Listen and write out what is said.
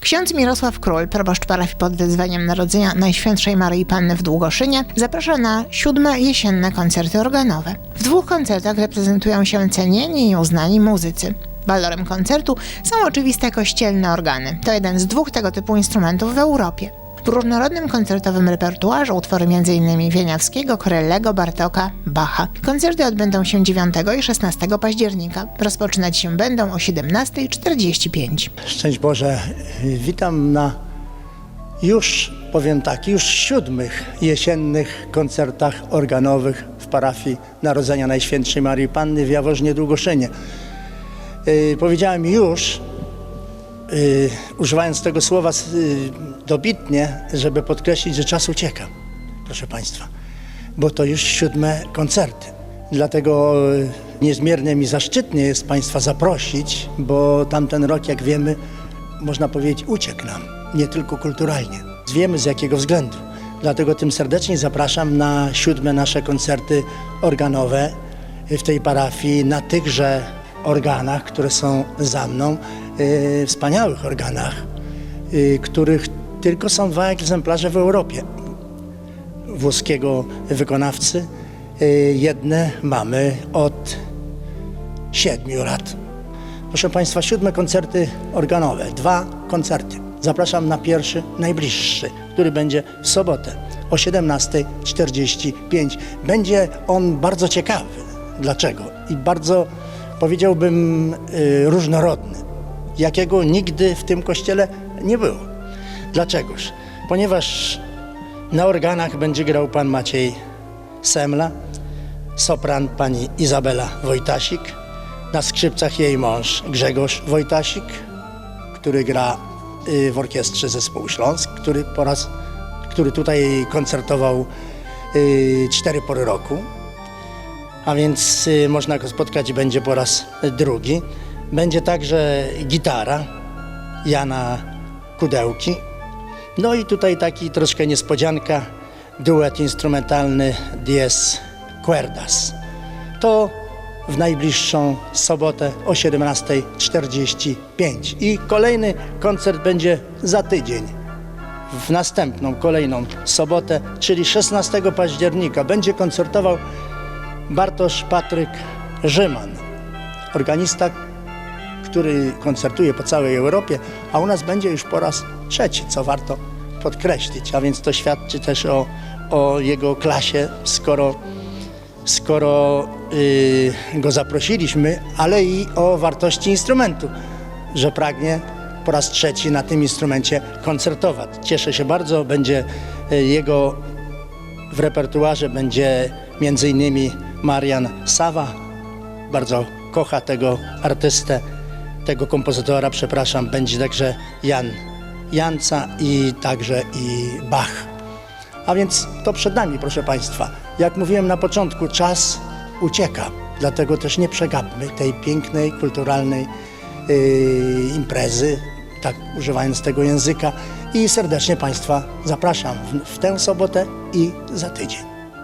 Ksiądz Mirosław Król, proboszcz parafii pod wezwaniem Narodzenia Najświętszej Maryi Panny w Długoszynie, zaprasza na siódme jesienne koncerty organowe. W dwóch koncertach reprezentują się cenieni i uznani muzycy. Walorem koncertu są oczywiste kościelne organy. To jeden z dwóch tego typu instrumentów w Europie. W różnorodnym koncertowym repertuarze utwory m.in. Wieniawskiego, Corellego, Bartoka, Bacha. Koncerty odbędą się 9 i 16 października. Rozpoczynać się będą o 17.45. Szczęść Boże, witam na już, powiem tak, już siódmych jesiennych koncertach organowych w parafii Narodzenia Najświętszej Marii Panny w Jaworznie Długoszynie. Yy, powiedziałem już, yy, używając tego słowa yy, dobitnie, żeby podkreślić, że czas ucieka, proszę Państwa, bo to już siódme koncerty. Dlatego yy, niezmiernie mi zaszczytnie jest Państwa zaprosić, bo tamten rok, jak wiemy, można powiedzieć, uciekł nam, nie tylko kulturalnie. Wiemy z jakiego względu. Dlatego tym serdecznie zapraszam na siódme nasze koncerty organowe w tej parafii, na tychże organach, które są za mną, wspaniałych organach, yy, których tylko są dwa egzemplarze w Europie włoskiego wykonawcy. Yy, Jedne mamy od siedmiu lat. Proszę Państwa, siódme koncerty organowe, dwa koncerty. Zapraszam na pierwszy, najbliższy, który będzie w sobotę o 17.45. Będzie on bardzo ciekawy. Dlaczego? I bardzo, powiedziałbym, różnorodny, jakiego nigdy w tym kościele nie było. Dlaczegoż? Ponieważ na organach będzie grał pan Maciej Semla, sopran pani Izabela Wojtasik, na skrzypcach jej mąż Grzegorz Wojtasik, który gra y, w orkiestrze Zespołu Śląsk, który po raz, który tutaj koncertował y, cztery pory roku, a więc y, można go spotkać będzie po raz drugi. Będzie także gitara Jana Kudełki. No i tutaj taki troszkę niespodzianka, duet instrumentalny Dies Cuerdas. To w najbliższą sobotę o 17.45. I kolejny koncert będzie za tydzień. W następną, kolejną sobotę, czyli 16 października, będzie koncertował Bartosz Patryk Rzyman, organista, który koncertuje po całej Europie, a u nas będzie już po raz trzeci, co warto podkreślić. A więc to świadczy też o, o jego klasie, skoro skoro y, go zaprosiliśmy, ale i o wartości instrumentu, że pragnie po raz trzeci na tym instrumencie koncertować. Cieszę się bardzo, będzie y, jego w repertuarze będzie między innymi Marian Sawa, bardzo kocha tego artystę, tego kompozytora, przepraszam, będzie także Jan Janca i także i Bach. A więc to przed nami, proszę Państwa. Jak mówiłem na początku, czas ucieka, dlatego też nie przegapmy tej pięknej, kulturalnej yy, imprezy, tak używając tego języka. I serdecznie Państwa zapraszam w, w tę sobotę i za tydzień.